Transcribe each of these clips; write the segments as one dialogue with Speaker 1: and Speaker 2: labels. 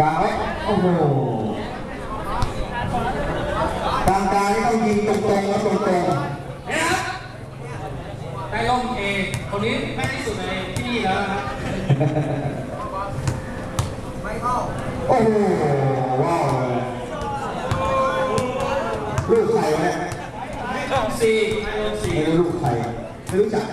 Speaker 1: กลางไว้โอ้โหกลางกลางนี่ต้องยิงตรงๆแล้วตรง
Speaker 2: เนี่ยครับได้ล่มเอคนนี้แม่นที่สุดในที่นี่แล้วนะครับ
Speaker 1: ๆโอ้โหว้าวเลยลูกใครวะเนี่ย
Speaker 2: สี่ได้ล่มสี่
Speaker 1: ไม่รู้ลูกใครไม่รู้จัก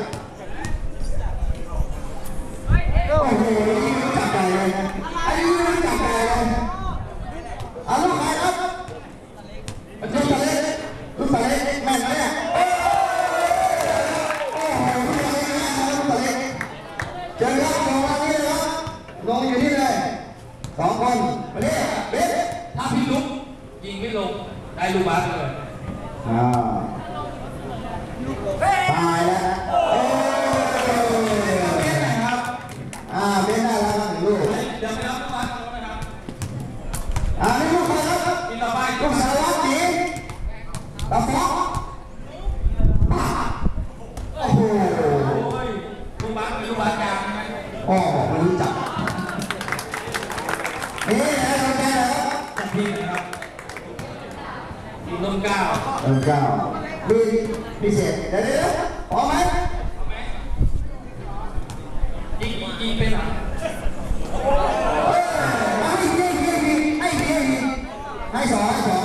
Speaker 1: สองคนไปเลยเบ๊ะ
Speaker 2: ถ้าพี่ลุกยิงไม่ลง ได้ลูกบาสเลย
Speaker 1: อ่าตายแล้วนะโอ้ย
Speaker 2: ครับ
Speaker 1: อ่าเบ้นได้แล้วครับหนึ่งลูก
Speaker 2: เดี๋ยวไปรับลูกบาสกันนะครับ
Speaker 1: อ่านี่ลูกใครครับครับ
Speaker 2: ทีต่อไป
Speaker 1: ลูกสารวัตรจีตาฟอกโอ้โห
Speaker 2: ลูกบาสเป็นลูกบาสกลางใช่ไหม
Speaker 1: โอ้ไม่รู้จัก นี่นะน้องแก้วนะ
Speaker 2: ครับพี่นะครับพี่ต้นเก้า
Speaker 1: ต้นเก้าลุยพิเศษเดี๋ยวเดี๋ยวพร้อมไหม
Speaker 2: อีกอีกเป็นหลังไอ้สองไอ้สอง